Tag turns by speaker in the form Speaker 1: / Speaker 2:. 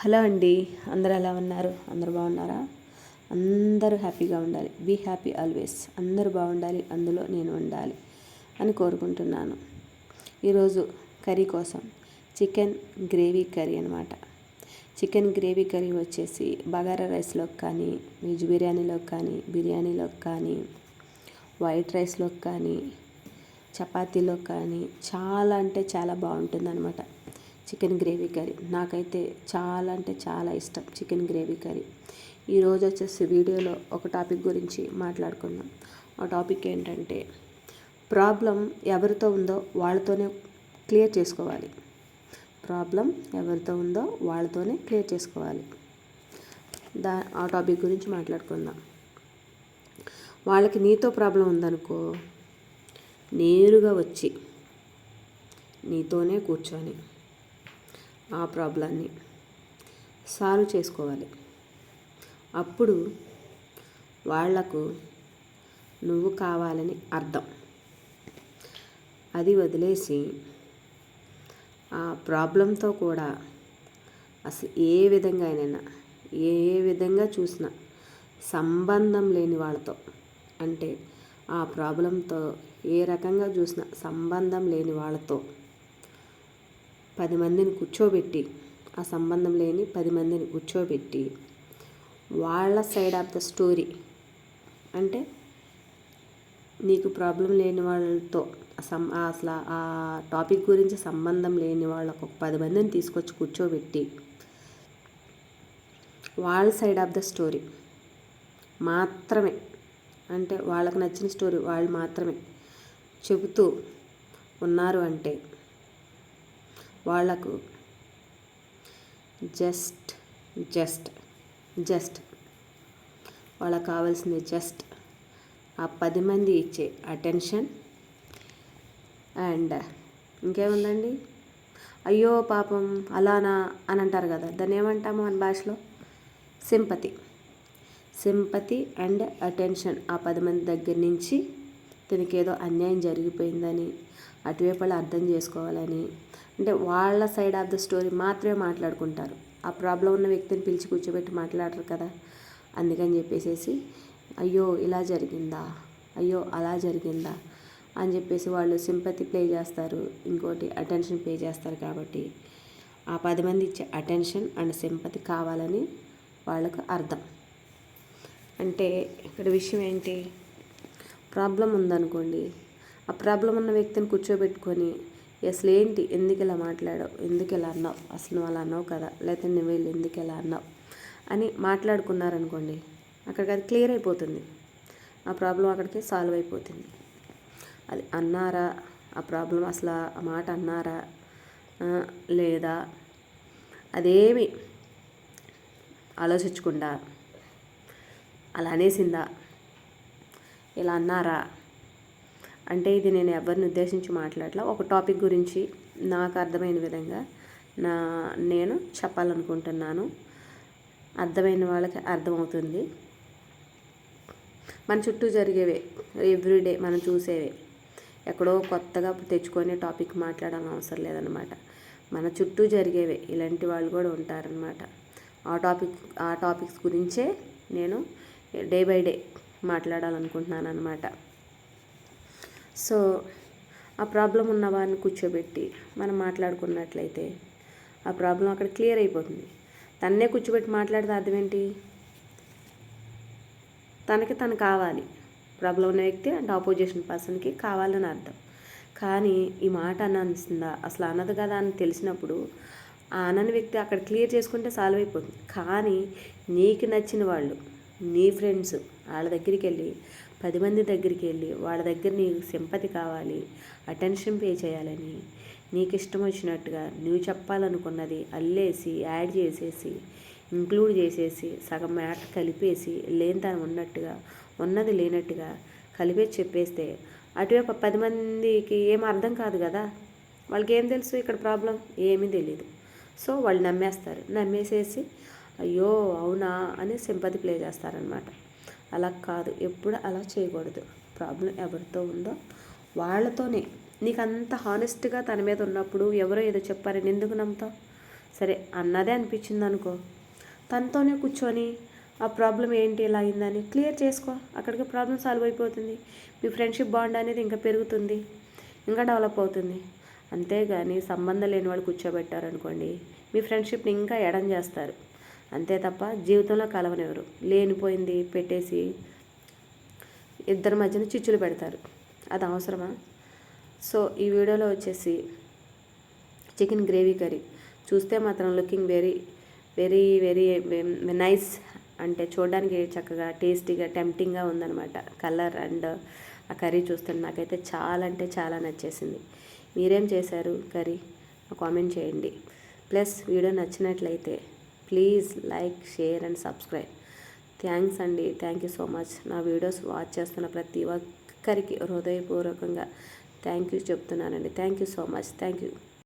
Speaker 1: Hello అండి అందరూ ఎలా ఉన్నారు? అందరూ బాగున్నారా? అందరూ హ్యాపీగా ఉండాలి. Be happy always. అందరూ బాగుండాలి అందులో నేను ఉండాలి అని కోరుకుంటున్నాను. ఈరోజు కర్రీ కోసం చికెన్ గ్రేవీ కర్రీ అనమాట చికెన్ గ్రేవీ కర్రీ వచ్చేసి బగారా రైస్లోకి కానీ వెజ్ బిర్యానీలోకి కానీ బిర్యానీలోకి కానీ వైట్ రైస్లోకి కానీ చపాతీలో కానీ చాలా అంటే చాలా బాగుంటుంది అనమాట చికెన్ గ్రేవీ కర్రీ. నాకైతే చాలా అంటే చాలా ఇష్టం చికెన్ గ్రేవీ కర్రీ. ఈరోజు వచ్చేసి వీడియోలో ఒక టాపిక్ గురించి మాట్లాడుకుందాం. ఆ టాపిక్ ఏంటంటే ప్రాబ్లం ఎవరితో ఉందో వాళ్ళతోనే క్లియర్ చేసుకోవాలి. ప్రాబ్లం ఎవరితో ఉందో వాళ్ళతోనే క్లియర్ చేసుకోవాలి. దా ఆ టాపిక్ గురించి మాట్లాడుకుందాం. వాళ్ళకి నీతో ప్రాబ్లం ఉందనుకో నేరుగా వచ్చి నీతోనే కూర్చొని ఆ ప్రాబ్లాన్ని సాల్వ్ చేసుకోవాలి. అప్పుడు వాళ్ళకు నువ్వు కావాలని అర్థం. అది వదిలేసి ఆ ప్రాబ్లంతో కూడా అసలు ఏ విధంగా అయినైనా ఏ విధంగా చూసినా సంబంధం లేని వాళ్ళతో అంటే ఆ ప్రాబ్లంతో ఏ రకంగా చూసినా సంబంధం లేని వాళ్ళతో పది మందిని కూర్చోబెట్టి ఆ సంబంధం లేని పది మందిని కూర్చోబెట్టి వాళ్ళ సైడ్ ఆఫ్ ద స్టోరీ అంటే నీకు ప్రాబ్లం లేని వాళ్ళతో సం అసలు ఆ టాపిక్ గురించి సంబంధం లేని వాళ్ళకు ఒక పది మందిని తీసుకొచ్చి కూర్చోబెట్టి వాళ్ళ సైడ్ ఆఫ్ ద స్టోరీ మాత్రమే అంటే వాళ్ళకు నచ్చిన స్టోరీ వాళ్ళు మాత్రమే చెబుతూ ఉన్నారు అంటే వాళ్ళకు. Just just just. వాళ్ళకు కావాల్సింది జస్ట్. ఆ పది మంది ఇచ్చే అటెన్షన్. అండ్ ఇంకేముందండి? అయ్యో పాపం అలానా అని అంటారు కదా దాన్ని ఏమంటాము మన భాషలో? సింపతి. Sympathy and attention. ఆ పది మంది దగ్గర నుంచి తనకేదో అన్యాయం జరిగిపోయిందని అటువైపు అర్థం చేసుకోవాలని అంటే వాళ్ళ సైడ్ ఆఫ్ ద స్టోరీ మాత్రమే మాట్లాడుకుంటారు. ఆ ప్రాబ్లం ఉన్న వ్యక్తిని పిలిచి కూర్చోబెట్టి మాట్లాడరు కదా. అందుకని చెప్పేసి అయ్యో ఇలా జరిగిందా? అయ్యో అలా జరిగిందా? అని చెప్పేసి వాళ్ళు సింపతి ప్లే చేస్తారు. ఇంకోటి అటెన్షన్ పే చేస్తారు కాబట్టి. ఆ పది మంది ఇచ్చే అటెన్షన్ అండ్ సింపతి కావాలని వాళ్ళకు అర్థం. అంటే ఇక్కడ విషయం ఏంటి? ప్రాబ్లం ఉందనుకోండి. ఆ ప్రాబ్లం ఉన్న వ్యక్తిని కూర్చోబెట్టుకొని అసలు ఏంటి? ఎందుకు ఇలా మాట్లాడావు? ఎందుకు ఇలా అన్నావు? అసలు నువ్వు అలా అన్నావు కదా? లేకపోతే నువ్వు వీళ్ళు ఎందుకు ఇలా అన్నావు? అని మాట్లాడుకున్నారనుకోండి అక్కడికి అది క్లియర్ అయిపోతుంది. ఆ ప్రాబ్లం అక్కడికి సాల్వ్ అయిపోతుంది. అది అన్నారా? ఆ ప్రాబ్లం అసలు ఆ మాట అన్నారా? లేదా? అదేమి ఆలోచించకుండా అలా అనేసిందా? ఇలా అన్నారా? అంటే ఇది నేను ఎవరిని ఉద్దేశించి మాట్లాడలా. ఒక టాపిక్ గురించి నాకు అర్థమైన విధంగా నా నేను చెప్పాలనుకుంటున్నాను. అర్థమైన వాళ్ళకి అర్థమవుతుంది. మన చుట్టూ జరిగేవే ఎవ్రీడే మనం చూసేవే. ఎక్కడో కొత్తగా తెచ్చుకొని టాపిక్ మాట్లాడాలని అవసరం లేదనమాట మన చుట్టూ జరిగేవే ఇలాంటి వాళ్ళు కూడా ఉంటారనమాట ఆ టాపిక్ ఆ టాపిక్స్ గురించే నేను డే బై డే మాట్లాడాలనుకుంటున్నాను అనమాట సో ఆ ప్రాబ్లం ఉన్న వారిని కూర్చోబెట్టి మనం మాట్లాడుకున్నట్లయితే ఆ ప్రాబ్లం అక్కడ క్లియర్ అయిపోతుంది. తన్నే కూర్చోబెట్టి మాట్లాడితే అర్థం ఏంటి తనకి తను కావాలి. ప్రాబ్లం ఉన్న వ్యక్తి అంటే ఆపోజిషన్ పర్సన్కి కావాలని అర్థం. కానీ ఈ మాట అనిస్తుందా అసలు అన్నది కదా అని తెలిసినప్పుడు ఆ అనని వ్యక్తి అక్కడ క్లియర్ చేసుకుంటే సాల్వ్ అయిపోతుంది. కానీ నీకు నచ్చిన వాళ్ళు నీ ఫ్రెండ్స్ వాళ్ళ దగ్గరికి వెళ్ళి పది మంది దగ్గరికి వెళ్ళి వాళ్ళ దగ్గర నీకు సింపతి కావాలి అటెన్షన్ పే చేయాలని. నీకు ఇష్టం వచ్చినట్టుగా నువ్వు చెప్పాలనుకున్నది అల్లేసి యాడ్ చేసేసి ఇంక్లూడ్ చేసేసి సగం మ్యాట్ కలిపేసి లేని తను ఉన్నట్టుగా ఉన్నది లేనట్టుగా కలిపేసి చెప్పేస్తే అటువైపు పది మందికి ఏం అర్థం కాదు కదా. వాళ్ళకి ఏం తెలుసు ఇక్కడ ప్రాబ్లం? ఏమీ తెలియదు సో వాళ్ళు నమ్మేస్తారు. నమ్మేసేసి అయ్యో అవునా అని సింపతి ప్లే చేస్తారనమాట అలా కాదు. ఎప్పుడు అలా చేయకూడదు. ప్రాబ్లం ఎవరితో ఉందో వాళ్ళతోనే. నీకు అంత హానెస్ట్గా తన మీద ఉన్నప్పుడు ఎవరో ఏదో చెప్పారని ఎందుకు నమ్ముతావు? సరే అన్నదే అనిపించింది అనుకో తనతోనే కూర్చొని ఆ ప్రాబ్లం ఏంటి ఇలా అయిందని క్లియర్ చేసుకో. అక్కడికి ప్రాబ్లం సాల్వ్ అయిపోతుంది. మీ ఫ్రెండ్షిప్ బాండ్ అనేది ఇంకా పెరుగుతుంది. ఇంకా డెవలప్ అవుతుంది. అంతేగాని సంబంధం లేని వాళ్ళు కూర్చోబెట్టారనుకోండి మీ ఫ్రెండ్షిప్ని ఇంకా ఎడం చేస్తారు. అంతే తప్ప జీవితంలో కలవనివ్వరు. లేనిపోయింది పెట్టేసి ఇద్దరి మధ్యన చిచ్చులు పెడతారు. అది అవసరమా? సో ఈ వీడియోలో వచ్చేసి చికెన్ గ్రేవీ కర్రీ. చూస్తే మాత్రం looking very very very nice. అంటే చూడడానికి చక్కగా టేస్టీగా టెంప్టింగ్గా ఉందన్నమాట. కలర్ అండ్ ఆ కర్రీ చూస్తుంటే నాకైతే చాలా అంటే చాలా నచ్చేసింది. మీరేం చేశారు కర్రీ? కామెంట్ చేయండి. ప్లస్ వీడియో నచ్చినట్లయితే please like share and subscribe thanks అండి. థ్యాంక్ యూ సో మచ్ నా వీడియోస్ వాచ్ చేస్తున్న ప్రతి ఒక్కరికి హృదయపూర్వకంగా థ్యాంక్ యూ చెప్తున్నానండి. Thank you so much thank you